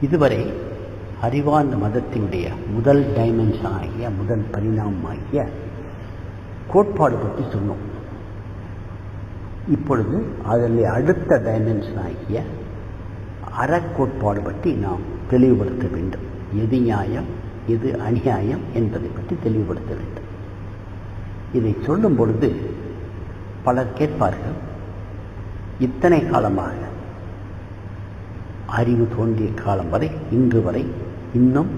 இதுவரை அறிவார்ந்த மதத்தினுடைய முதல் டைமென்ஷன் ஆகிய முதல் பரிணாமம் ஆகிய கோட்பாடு பற்றி சொன்னோம். இப்பொழுது அதில் அடுத்த டைமென்ஷன் ஆகிய அறக்கோட்பாடு பற்றி நாம் தெளிவுபடுத்த வேண்டும். எது நியாயம் எது அநியாயம் என்பதை பற்றி தெளிவுபடுத்த வேண்டும். இதை சொல்லும் பொழுது பலர் கேட்பார்கள் இத்தனை காலமாக அறிவு தோன்றிய காலம் வரை இன்று வரை இன்னும்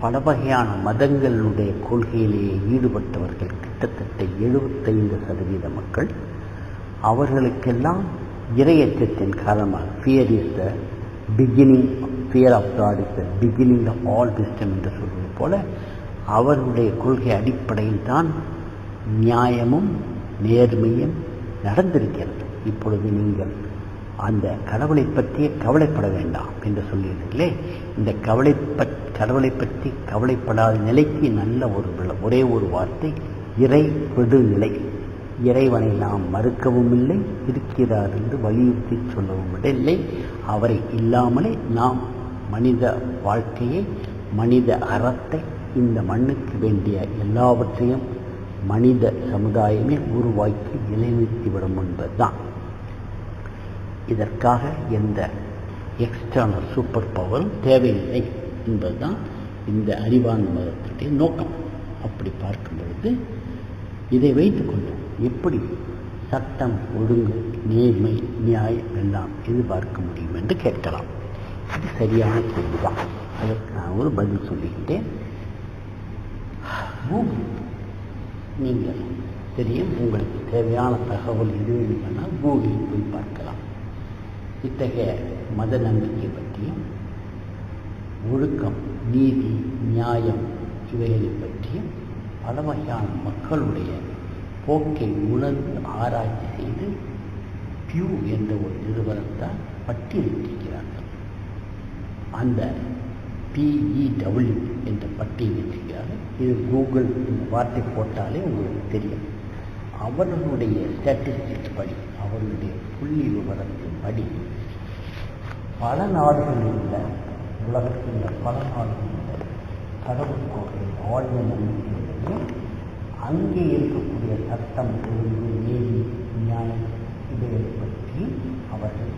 பல வகையான மதங்களுடைய கொள்கையிலேயே ஈடுபட்டவர்கள் கிட்டத்தட்ட எழுபத்தைந்து சதவீத மக்கள் அவர்களுக்கெல்லாம் இரையச்சத்தின் காரணமாக fear is the beginning fear of God is the beginning of all wisdom என்று சொல்வது போல அவர்களுடைய கொள்கை அடிப்படையில் தான் நியாயமும் நேர்மையும் நடந்திருக்கிறது. இப்பொழுது நீங்கள் அந்த கடவுளை பற்றியே கவலைப்பட வேண்டாம் என்று சொல்லியிருந்தீங்களே இந்த கவலை பற் கடவுளை பற்றி கவலைப்படாத நிலைக்கு நல்ல ஒரு ஒரே ஒரு வார்த்தை இறை விடுநிலை. இறைவனை நாம் மறுக்கவும் இல்லை இருக்கிறார் என்று வலியுறுத்தி சொல்லவும் இல்லை. அவரை இல்லாமலே நாம் மனித வாழ்க்கையை மனித அறத்தை இந்த மண்ணுக்கு வேண்டிய எல்லாவற்றையும் மனித சமுதாயமே உருவாக்கி நிலைநிறுத்திவிடும் என்பதுதான். இதற்காக எந்த எக்ஸ்டர்னல் சூப்பர் பவரும் தேவையில்லை என்பதுதான் இந்த அறிவான மதத்துடைய நோக்கம். அப்படி பார்க்கும் பொழுது இதை வைத்துக்கொண்டு எப்படி சட்டம் ஒழுங்கு நேர்மை நியாயம் எல்லாம் எதிர்பார்க்க முடியும் என்று கேட்கலாம். இது சரியான கேள்விதான். அதற்கு நான் ஒரு பதில் சொல்லுகின்றேன் கூகுள் நீங்கள் தெரியும் உங்களுக்கு தேவையான தகவல் எது வேண்டுமானால் கூகுளில் போய் பார்க்கலாம். இத்தகைய மத நம்பிக்கை பற்றியும் ஒழுக்கம் நீதி நியாயம் இவைகளை பற்றியும் பல வகையான மக்களுடைய போக்கை உணர்ந்து ஆராய்ச்சி செய்து பியூ என்ற ஒரு நிறுவனத்தால் பட்டியலிட்டிருக்கிறார்கள். அந்த பிஇடபிள்யூ என்ற பட்டியலிட்டிருக்கிறார்கள். இது கூகுள் இந்த வார்த்தை போட்டாலே உங்களுக்கு தெரியும். அவர்களுடைய ஸ்டாட்டிஸ்டிக்ஸ் படி அவர்களுடைய புள்ளி விவரத்தின் படி பல நாடுகளில் உள்ள உலகத்தில் உள்ள பல நாடுகளில் உள்ள கடவுள் கோவில் ஆழ்ந்த நம்பிக்கையிலேயே அங்கே இருக்கக்கூடிய சட்டம் ஒழுங்கு நீதி நியாயம் இதை பற்றி அவர்கள்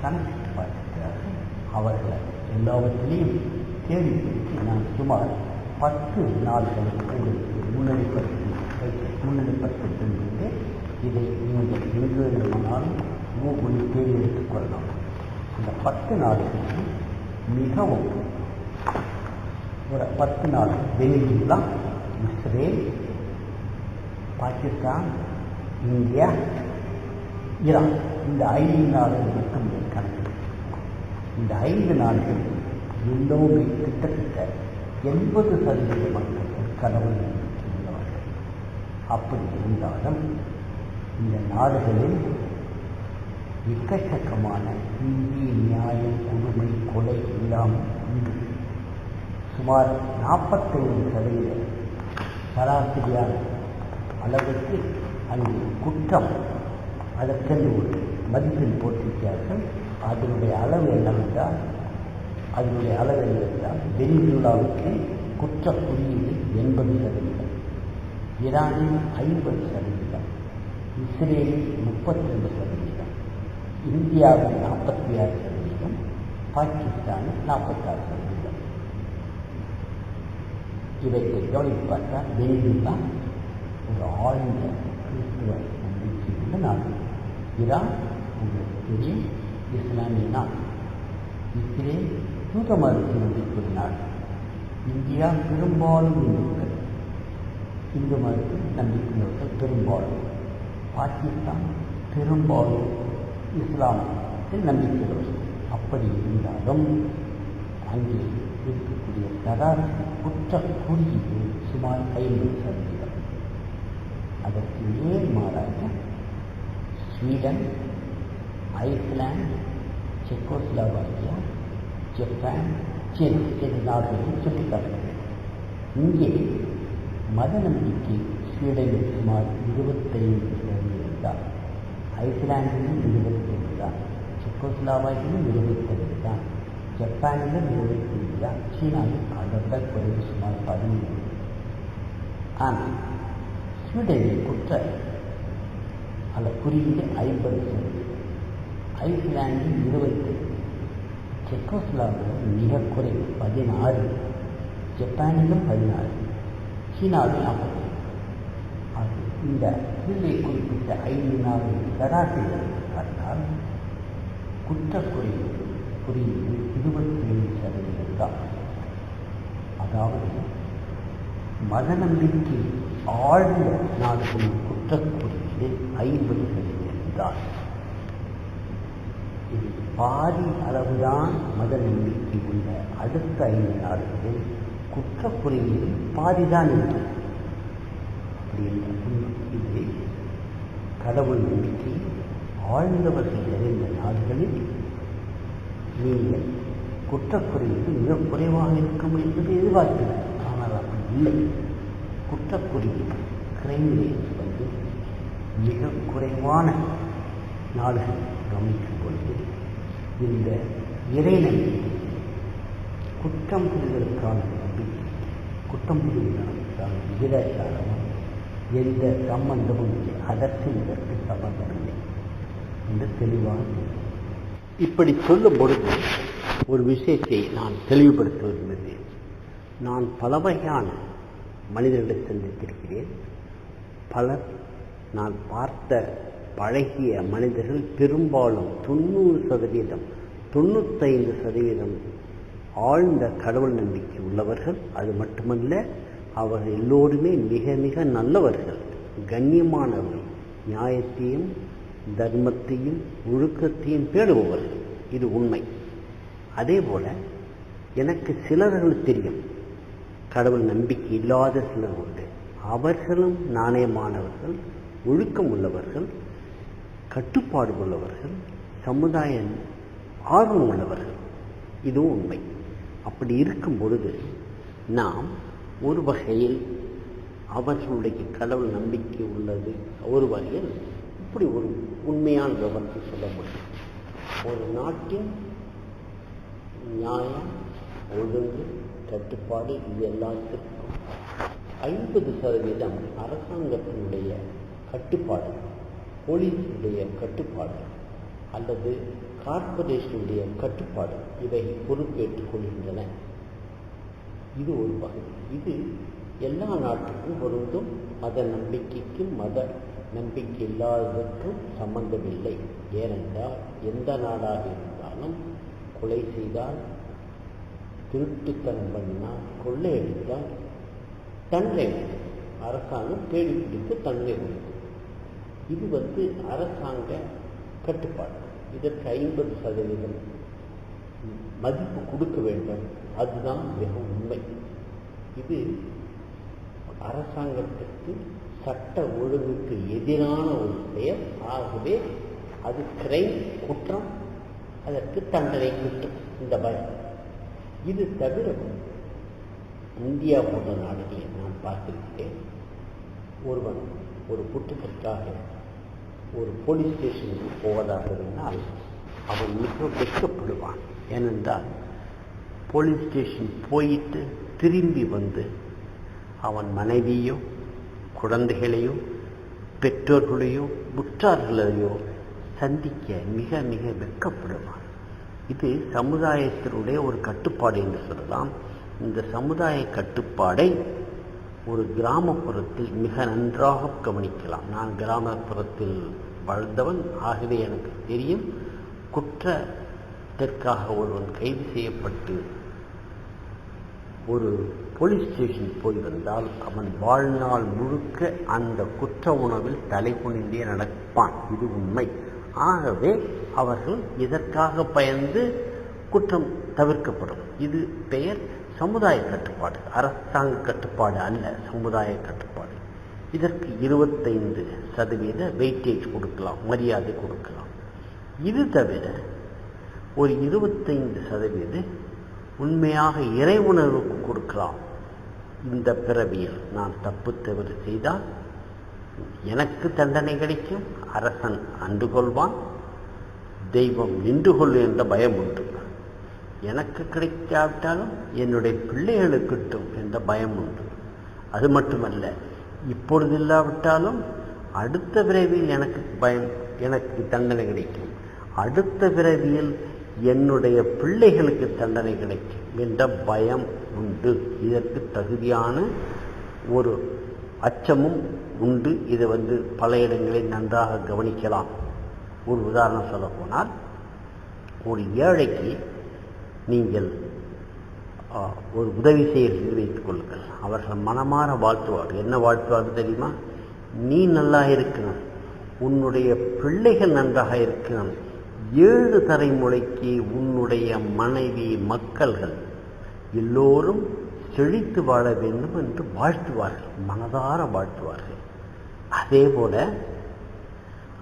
கணக்கிட்டு பார்த்திருக்கிறார்கள் அவர்கள் எல்லாவற்றிலையும் கேள்விப்படுத்தி நான் சுமார் பத்து நாட்களுக்கு உங்களுக்கு முன்னெடுப்பதற்கு முன்னெடுப்பதற்கு இதை நீங்கள் எங்கு வேண்டுமானாலும் கூகுளில் இந்த பத்து நாடுகளுக்கு மிகவும் ஒரு பத்து நாள் Venezuela Israel Pakistan India Iran. இந்த ஐந்து நாடுகள் மட்டும் கணக்கு இந்த ஐந்து நாடுகள் எல்லோருமே கிட்டத்தட்ட எண்பது சதவீத மக்கள் கடவுள் நம்பிக்கை உள்ளவர்கள். அப்படி இருந்தாலும் இந்த நாடுகளில் எக்கச்சக்கமான நீதி நியாயம் கொடுமை கொலை இல்லாமல் உண்டு. சுமார் நாற்பத்தைந்து சதவீத சராசரியான அளவுக்கு அங்கு குற்றம் அதற்கென்று ஒரு மதிப்பில் போட்டிருக்கிறார்கள். அதனுடைய அளவு என்னவென்றால் அதனுடைய அளவு என்னவென்றால் வெனிசுலாவுக்கு குற்ற குறியீடு எண்பது சதவீதம் ஈரானில் ஐம்பது சதவீதம் இஸ்ரேலில் முப்பத்தி ரெண்டு சதவீதம் இந்தியாவில் நாற்பத்தி ஆறு சதவீதம் பாகிஸ்தானில் நாற்பத்தாறு சதவீதம். இவற்றை கவனித்து பார்த்தால் தான் ஒரு ஆழ்ந்த கிறிஸ்துவ நம்பிக்கை உள்ள நாடு. ஈரான் உங்களுக்கு தெரியும் இஸ்லாமிய நாடு. இஸ்ரேல் யூத மருத்துவ நம்பிக்கை நாடு இந்தியா பெரும்பாலும் இந்துக்கள். இந்து மதத்தில் நம்பிக்கையுள்ளவர்கள் பெரும்பாலும். பாகிஸ்தான் பெரும்பாலும் இஸ்லாம் நம்பிக்கைகள் அப்படி இருந்தாலும் அங்கே இருக்கக்கூடிய சராசரி குற்ற குறியீடு சுமார் ஐநூறு சதவீதம். அதற்கு நேர்மாறாக Sweden Iceland Czechoslovakia Japan China என்ற நாடுகளில் சுட்டிக்காட்டுகிறது இங்கே மத நம்பிக்கை ஸ்வீடனில் சுமார் இருபத்தைந்து சதவீதம் தான். ஐஸ்லாண்டிலும் இருபத்தைந்து தான் செக்கோஸ்லாவாக்கிலும் இருபத்தைந்து தான் ஜப்பானிலும் இருபத்தி சீனாவில் அதை குறைவு சுமார் பதினேழு. ஆனால் ஸ்வீடனில் குற்ற அல்ல குறியீடு ஐம்பது சதவீதம் ஐஸ்லாண்டில் இருபத்தி செக்கோஸ்லாவில் மிக குறைவு பதினாறு. ஜப்பானிலும் பதினாறு. சீனாவில் நாற்பது அது இந்த கீழே குறிப்பிட்ட ஐந்து நாளில் சராசரி பார்த்தால் குற்றக்குறைவு குறியீடு இருபத்தி ஏழு சதவீதம் தான். அதாவது மத நம்பிக்கை ஆழ்ந்த நாடுகளின் குற்றக்குறியீடு ஐம்பது சதவீதம் தான். இது பாதி அளவுதான் மத நம்பிக்கை உள்ள அடுத்த ஐந்து நாடுகளில் குற்றக்குறியீடு பாதிதான் இருக்கு அப்படி இது கடவுள் நம்பிக்கை ஆழ்ந்தவர்கள் நிறைந்த நாடுகளில் நீங்கள் குற்றக்குறியீடு மிக குறைவாக இருக்கும் என்பது எதிர்பார்க்கிறார் ஆனால் அப்படி இல்லை. குற்றக்குறியீடு கிரைம் ரேட் வந்து மிக குறைவான நாடுகள் கவனிக்கும் பொழுது இந்த இறை நம்பிக்கை குற்றம் புரிதலுக்கான நம்பிக்கை குற்றம் புரிதலுக்கான விகிதாச்சாரமும் எந்த சம்பந்தமும் இல்லை. அதற்கும் இதற்கு சம்பந்தம் இல்லை என்று தெளிவாக இப்படி சொல்லும் பொழுது ஒரு விஷயத்தை நான் தெளிவுபடுத்த விரும்புகிறேன் நான் பல வகையான மனிதர்களை சந்தித்திருக்கிறேன். பலர் நான் பார்த்த பழகிய மனிதர்கள் பெரும்பாலும் தொண்ணூறு சதவீதம் தொண்ணூத்தைந்து சதவீதம் ஆழ்ந்த கடவுள் நம்பிக்கை உள்ளவர்கள். அது மட்டுமல்ல அவர்கள் எல்லோருமே மிக மிக நல்லவர்கள் கண்ணியமானவர்கள் நியாயத்தையும் தர்மத்தையும் ஒழுக்கத்தையும் பேணுபவர்கள். இது உண்மை. அதே போல எனக்கு சிலர்கள் தெரியும். கடவுள் நம்பிக்கை இல்லாத சிலர் உண்டு. அவர்களும் நாணயமானவர்கள் ஒழுக்கம் உள்ளவர்கள் கட்டுப்பாடு உள்ளவர்கள் சமுதாய ஆர்வம் உள்ளவர்கள். இதுவும் உண்மை. அப்படி இருக்கும் பொழுது நாம் ஒரு வகையில் அவர்களுடைய கடவுள் நம்பிக்கை உள்ளது. ஒரு வகையில் இப்படி ஒரு உண்மையான விவரத்தை சொல்ல முடியும். ஒரு நாட்டின் நியாயம் ஒழுங்கு கட்டுப்பாடு இது எல்லாத்திற்கும் ஐம்பது சதவீதம் அரசாங்கத்தினுடைய கட்டுப்பாடு போலீஸுடைய கட்டுப்பாடு அல்லது கார்பரேஷனுடைய கட்டுப்பாடு இவை பொறுப்பேற்றுக் கொள்கின்றன. இது ஒரு பகுதி. இது எல்லா நாட்டுக்கும் பொருந்தும். மத நம்பிக்கைக்கும் மத நம்பிக்கை இல்லாததற்கும் சம்பந்தமில்லை. ஏனென்றால் எந்த நாடாக இருந்தாலும் கொலை செய்தால் திருட்டுத்தனம் பண்ணினால் கொள்ளையடித்தால் தண்டனை அரசாங்கம் தேடி பிடித்து தண்டனை கொடுக்கும் இது வந்து அரசாங்க கட்டுப்பாடு. இதற்கு ஐம்பது சதவீதம் மதிப்பு கொடுக்க வேண்டும். அதுதான் மிக உண்மை. இது அரசாங்கத்திற்கு சட்ட ஒழுங்குக்கு எதிரான ஒரு செயல். ஆகவே அது கிரைம் குற்றம் அதற்கு தண்டனை குற்றம். இந்த பயம். இது தவிர இந்தியா போன்ற நாடுகளில் நான் பார்த்திருக்கிறேன். ஒருவன் ஒரு குற்றத்திற்காக ஒரு போலீஸ் ஸ்டேஷனுக்கு போவதாக இருந்தால் அவன் மிக வெட்கப்படுவான். ஏனென்றால் போலீஸ் ஸ்டேஷன் போயிட்டு திரும்பி வந்து அவன் மனைவியோ குழந்தைகளையோ பெற்றோர்களையோ முற்றார்களையோ சந்திக்க மிக மிக வெட்கப்படுவான். இது சமுதாயத்தினுடைய ஒரு கட்டுப்பாடு என்று சொல்லலாம். இந்த சமுதாய கட்டுப்பாடை ஒரு கிராமப்புறத்தில் மிக நன்றாக கவனிக்கலாம். நான் கிராமப்புறத்தில் வாழ்ந்தவன் ஆகவே எனக்கு தெரியும் குற்றத்திற்காக ஒருவன் கைது செய்யப்பட்டு ஒரு போலீஸ் ஸ்டேஷன் போய் வந்தால் அவன் வாழ்நாள் முழுக்க அந்த குற்ற உணவில் தலை குனிந்தே நடப்பான். இது உண்மை. ஆகவே அவர்கள் இதற்காக பயந்து குற்றம் தவிர்க்கப்படும்? இது பெயர் சமுதாய கட்டுப்பாடு. அரசாங்க கட்டுப்பாடு அல்ல சமுதாய கட்டுப்பாடு. இதற்கு இருபத்தைந்து சதவீத வெயிட்டேஜ் கொடுக்கலாம் மரியாதை கொடுக்கலாம். இது தவிர ஒரு இருபத்தைந்து சதவீத உண்மையாக இறை உணர்வுக்கு கொடுக்கலாம். இந்த பிறவியில் நான் தப்பு தவறு செய்தால் எனக்கு தண்டனை கிடைக்கும் அரசன் அண்டு கொள்வான் தெய்வம் நின்று கொள்ளும் என்ற பயம் உண்டு. எனக்கு கிடைக்காவிட்டாலும் என்னுடைய பிள்ளைகளுக்கு கிட்டும் என்ற பயம் உண்டு. அது மட்டுமல்ல இப்பொழுது இல்லாவிட்டாலும் அடுத்த விரைவில் எனக்கு பயம் எனக்கு தண்டனை கிடைக்கும். அடுத்த விரைவில் என்னுடைய பிள்ளைகளுக்கு தண்டனை கிடைக்கும் என்ற பயம் உண்டு. இதற்கு தகுதியான ஒரு அச்சமும் உண்டு. இதை வந்து பல இடங்களில் நன்றாக கவனிக்கலாம். ஒரு உதாரணம் சொல்ல போனால் ஒரு ஏழைக்கு நீங்கள் ஒரு உதவி செய்கிறீர்கள் வைத்துக் கொள்ளுங்கள். அவர்கள் மனமாற வாழ்த்துவார்கள். என்ன வாழ்த்துவார்கள் தெரியுமா? நீ நல்லா இருக்கணும் உன்னுடைய பிள்ளைகள் நன்றாக இருக்கணும் ஏழு தலைமுறைக்கு உன்னுடைய மனைவி மக்கள்கள் எல்லோரும் செழித்து வாழ வேண்டும் என்று வாழ்த்துவார்கள் மனதார வாழ்த்துவார்கள். அதே போல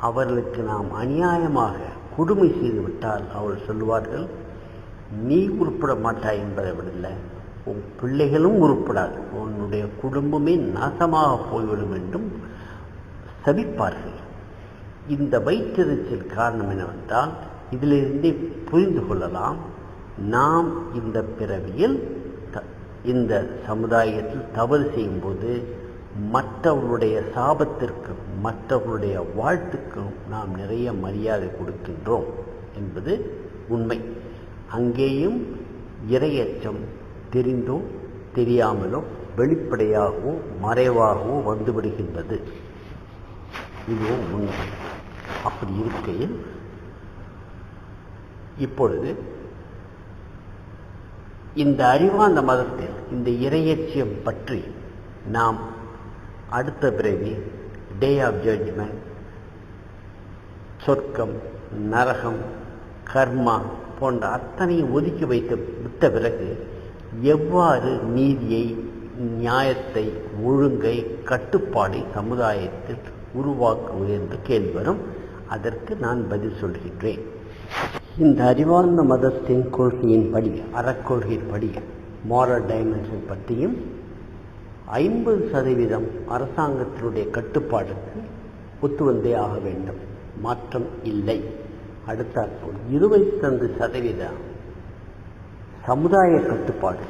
அவர்களுக்கு நாம் அநியாயமாக கொடுமை செய்துவிட்டால் அவர்கள் சொல்லுவார்கள் நீ உருப்பட மாட்டாய் என்பதை விடல உன் பிள்ளைகளும் உருப்படாது உன்னுடைய குடும்பமே நாசமாக போய்விடும் என்றும் சபிப்பார்கள். இந்த வயிற்றெரிச்சல் காரணம் என்னவென்றால் இதிலிருந்தே புரிந்து கொள்ளலாம் நாம் இந்த பிறவியில் த- இந்த சமுதாயத்தில் தவறு செய்யும்போது மற்றவர்களுடைய சாபத்திற்கும் மற்றவர்களுடைய வாழ்த்துக்கும் நாம் நிறைய மரியாதை கொடுக்கின்றோம் என்பது உண்மை. அங்கேயும் இரையச்சம் தெரிந்தோ தெரியாமலோ வெளிப்படையாகவோ மறைவாகவோ வந்துவிடுகின்றது. இதுவும் உண்மை. அப்படி இருக்கையில் இப்பொழுது இந்த அறிவார்ந்த மதத்தில் இந்த இறையட்சியம் பற்றி நாம் அடுத்த பிறவி டே ஆஃப் ஜட்ஜ்மெண்ட் சொர்க்கம் நரகம் கர்மா போன்ற அத்தனையும் ஒதுக்கி வைத்து விட்ட பிறகு எவ்வாறு நீதியை நியாயத்தை ஒழுங்கை கட்டுப்பாடை சமுதாயத்தில் உருவாக்குவது என்ற கேள்வி வரும். அதற்கு நான் பதில் சொல்கின்றேன். இந்த அறிவார்ந்த மதத்தின் கொள்கையின்படி அறக்கொள்கையின்படி மாரல் டைமென்ஷன் பற்றியும் ஐம்பது சதவீதம் அரசாங்கத்தினுடைய கட்டுப்பாடுக்கு ஒத்து வந்தே ஆக வேண்டும். மாற்றம் இல்லை. அடுத்தாற்போல் இருபத்தைந்து சதவீதம் சமுதாய கட்டுப்பாடு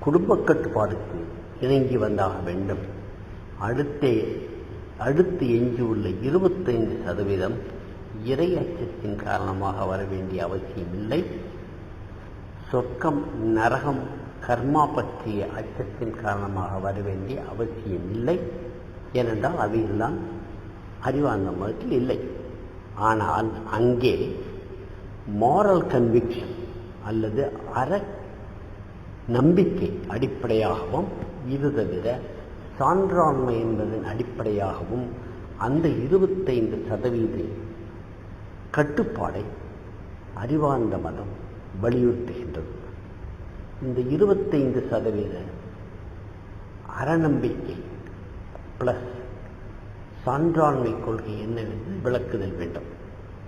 குடும்ப கட்டுப்பாடுக்கு இணங்கி வந்தாக வேண்டும். அடுத்தே அடுத்து எஞ்சியுள்ள இருபத்தைந்து சதவீதம் இறை அச்சத்தின் காரணமாக வர வேண்டிய அவசியமில்லை சொர்க்கம் நரகம் கர்மா பற்றிய அச்சத்தின் காரணமாக வர வேண்டிய அவசியம் இல்லை. ஏனென்றால் அவையெல்லாம் அறிவார்ந்த மதத்தில் இல்லை. ஆனால் அங்கே மாரல் கன்விக்ஷன் அல்லது அற நம்பிக்கை அடிப்படையாகவும் இது தவிர சான்றாண்மை என்பதன் அடிப்படையாகவும் அந்த இருபத்தைந்து சதவீத கட்டுப்பாடை அறிவார்ந்த மதம் வலியுறுத்துகின்றது. இந்த இருபத்தைந்து சதவீத அறநம்பிக்கை ப்ளஸ் சான்றாண்மை கொள்கை என்னவென்று விளக்குதல் வேண்டும்.